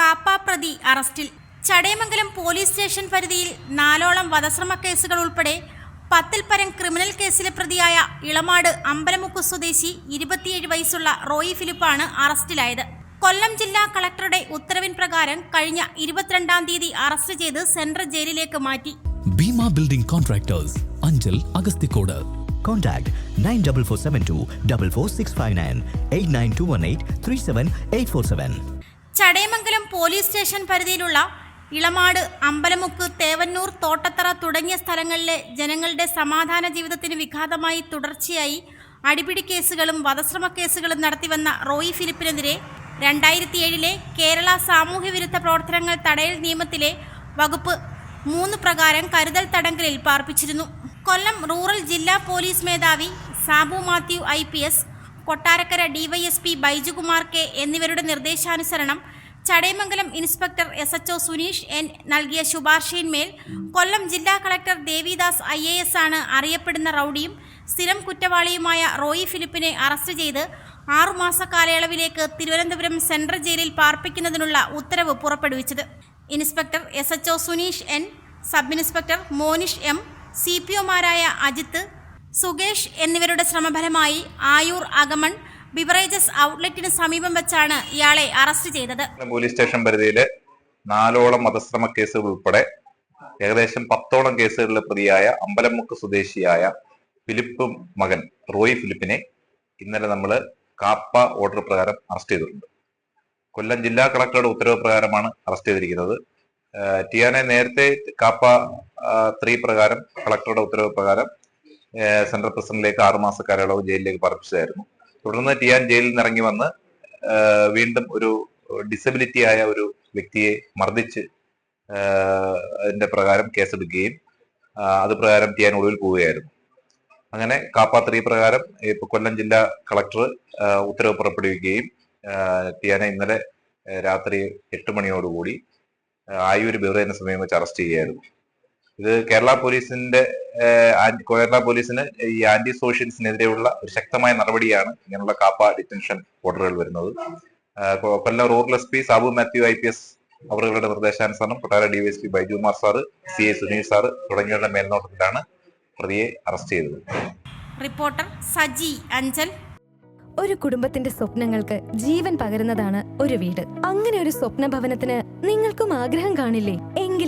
കാപ്പ പ്രതി അറസ്റ്റിൽ. Chadayamangalam police station പരിധിയിൽ നാലോളം വധശ്രമ കേസുകൾ ഉൾപ്പെടെ പത്തിൽ പരം ക്രിമിനൽ കേസിലെ പ്രതിയായ ഇളമാട് അമ്പലമുക്ക് സ്വദേശി ഇരുപത്തിയേഴ് വയസ്സുള്ള റോയി ഫിലിപ്പാണ് അറസ്റ്റിലായത്. കൊല്ലം ജില്ലാ കളക്ടറുടെ ഉത്തരവിൻ പ്രകാരം കഴിഞ്ഞ ഇരുപത്തിരണ്ടാം തീയതി അറസ്റ്റ് ചെയ്ത് സെൻട്രൽ ജയിലിലേക്ക് മാറ്റി. Bheema building contractors Anchal Agasthikode. Contact 94472 44659 89218 37847. Chadayamangalam police station പരിധിയിലുള്ള ഇളമാട് അമ്പലമുക്ക് തേവന്നൂർ തോട്ടത്തറ തുടങ്ങിയ സ്ഥലങ്ങളിലെ ജനങ്ങളുടെ സമാധാന ജീവിതത്തിന് വിഘാതമായി തുടർച്ചയായി അടിപിടി കേസുകളും വധശ്രമ കേസുകളും നടത്തിവന്ന റോയി ഫിലിപ്പിനെതിരെ രണ്ടായിരത്തി ഏഴിലെ കേരള സാമൂഹ്യവിരുദ്ധ പ്രവർത്തനങ്ങൾ തടയൽ നിയമത്തിലെ വകുപ്പ് മൂന്ന് പ്രകാരം കരുതൽ തടങ്കലിൽ പാർപ്പിച്ചിരുന്നു. കൊല്ലം റൂറൽ ജില്ലാ പോലീസ് മേധാവി Sabu Mathew I Kottarakkara DYSP Baijukumar K എന്നിവരുടെ നിർദ്ദേശാനുസരണം Chadayamangalam inspector S H Suneesh N നൽകിയ ശുപാർശയിന്മേൽ കൊല്ലം ജില്ലാ collector Devidas I A S ആണ് അറിയപ്പെടുന്ന റൌഡിയും സ്ഥിരം കുറ്റവാളിയുമായ റോയി ഫിലിപ്പിനെ അറസ്റ്റ് ചെയ്ത് ആറുമാസ കാലയളവിലേക്ക് തിരുവനന്തപുരം സെൻട്രൽ ജയിലിൽ പാർപ്പിക്കുന്നതിനുള്ള ഉത്തരവ് പുറപ്പെടുവിച്ചത്. Inspector S H Suneesh N sub inspector Monish M C P ഒമാരായ Ajith Sukesh എന്നിവരുടെ ശ്രമഫലമായി ആയൂർ അഗമൺ ബിവറേജസ് ഔട്ട്ലെറ്റിന് സമീപം വെച്ചാണ് ഇയാളെ അറസ്റ്റ് ചെയ്തത്. പോലീസ് സ്റ്റേഷൻ പരിധിയിൽ നാലോളം മതശ്രമ കേസുകൾ ഉൾപ്പെടെ ഏകദേശം പത്തോളം കേസുകളിലെ പ്രതിയായ അമ്പലമുക്ക് സ്വദേശിയായ ഫിലിപ്പ് മകൻ റോയ് ഫിലിപ്പിനെ ഇന്നലെ നമ്മൾ കാപ്പ ഓർഡർ പ്രകാരം അറസ്റ്റ് ചെയ്തിട്ടുണ്ട്. കൊല്ലം ജില്ലാ കളക്ടറുടെ ഉത്തരവ് പ്രകാരമാണ് അറസ്റ്റ് ചെയ്തിരിക്കുന്നത്. ടിയാനെ നേരത്തെ കാപ്പ ത്രീ പ്രകാരം കളക്ടറുടെ ഉത്തരവ് പ്രകാരം സെൻട്രൽ പ്രസിഡന്റിലേക്ക് ആറുമാസ കാലയളവ് ജയിലിലേക്ക് പറപ്പിച്ചതായിരുന്നു. തുടർന്ന് ടിയാൻ ജയിലിൽ നിന്ന് ഇറങ്ങി വന്ന് വീണ്ടും ഒരു ഡിസബിലിറ്റി ആയ ഒരു വ്യക്തിയെ മർദ്ദിച്ച് അതിന്റെ പ്രകാരം കേസെടുക്കുകയും അത് പ്രകാരം ടിയാൻ ഒളിവിൽ പോവുകയായിരുന്നു. അങ്ങനെ കാപ്പാത്രി ത്രീ പ്രകാരം ഇപ്പൊ കൊല്ലം ജില്ലാ കളക്ടർ ഉത്തരവ് പുറപ്പെടുവിക്കുകയും ടിയാനെ ഇന്നലെ രാത്രി എട്ട് മണിയോടുകൂടി ആയൂർ ബിവറേജിന് സമയം വെച്ച് അറസ്റ്റ് ചെയ്യുകയായിരുന്നു. ഇത് കേരള പോലീസിന്റെ കേരള പോലീസിന് ഈ ആന്റി സോഷ്യൽസിനെതിരെയുള്ള ഒരു ശക്തമായ നടപടിയാണ് ഇങ്ങനെയുള്ള കാപ്പ ഡിറ്റൻഷൻ ഓർഡറുകൾ വരുന്നത്. Kollam rural S P Sabu Mathew I P S അവരുടെ നിർദ്ദേശാനുസരണം കൊട്ടാര DYSP Baijukumar sir C A Suneel sir തുടങ്ങിയവരുടെ മേൽനോട്ടത്തിലാണ് പ്രതിയെ അറസ്റ്റ് ചെയ്തത്. റിപ്പോർട്ടർ സജി അഞ്ചൽ. ഒരു കുടുംബത്തിന്റെ സ്വപ്നങ്ങൾക്ക് ജീവൻ പകരുന്നതാണ് ഒരു വീട്. അങ്ങനെ ഒരു സ്വപ്ന ഭവനത്തിന് നിങ്ങൾക്കും ആഗ്രഹം കാണില്ലേ?